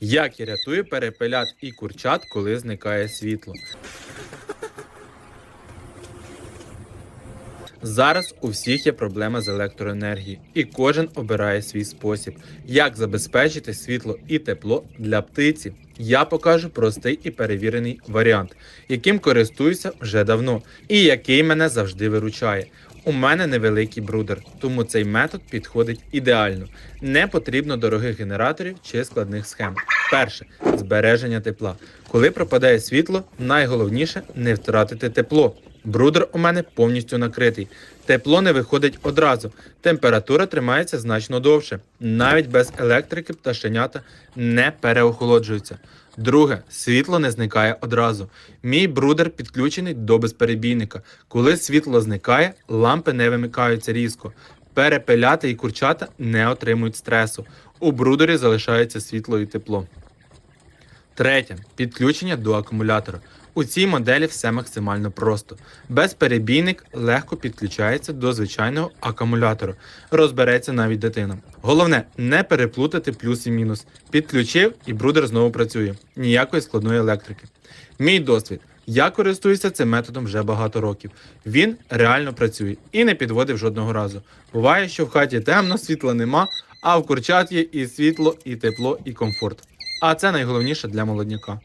Як я рятую перепелят і курчат, коли зникає світло? Зараз у всіх є проблема з електроенергією, і кожен обирає свій спосіб, як забезпечити світло і тепло для птиці. Я покажу простий і перевірений варіант, яким користуюся вже давно, і який мене завжди виручає. У мене невеликий брудер, тому цей метод підходить ідеально. Не потрібно дорогих генераторів чи складних схем. Перше збереження тепла. Коли пропадає світло, найголовніше не втратити тепло. Брудер у мене повністю накритий. Тепло не виходить одразу. Температура тримається значно довше. Навіть без електрики пташенята не переохолоджуються. Друге, світло не зникає одразу. Мій брудер підключений до безперебійника. Коли світло зникає, лампи не вимикаються різко. Перепеляти і курчата не отримують стресу. У брудері залишається світло і тепло. Третє підключення до акумулятора. У цій моделі все максимально просто. Безперебійник легко підключається до звичайного акумулятора. Розбереться навіть дитина. Головне не переплутати плюс і мінус. Підключив і брудер знову працює. Ніякої складної електрики. Мій досвід. Я користуюся цим методом вже багато років. Він реально працює і не підводив жодного разу. Буває, що в хаті темно, світла нема, а в курчат є і світло, і тепло, і комфорт. А це найголовніше для молодняка.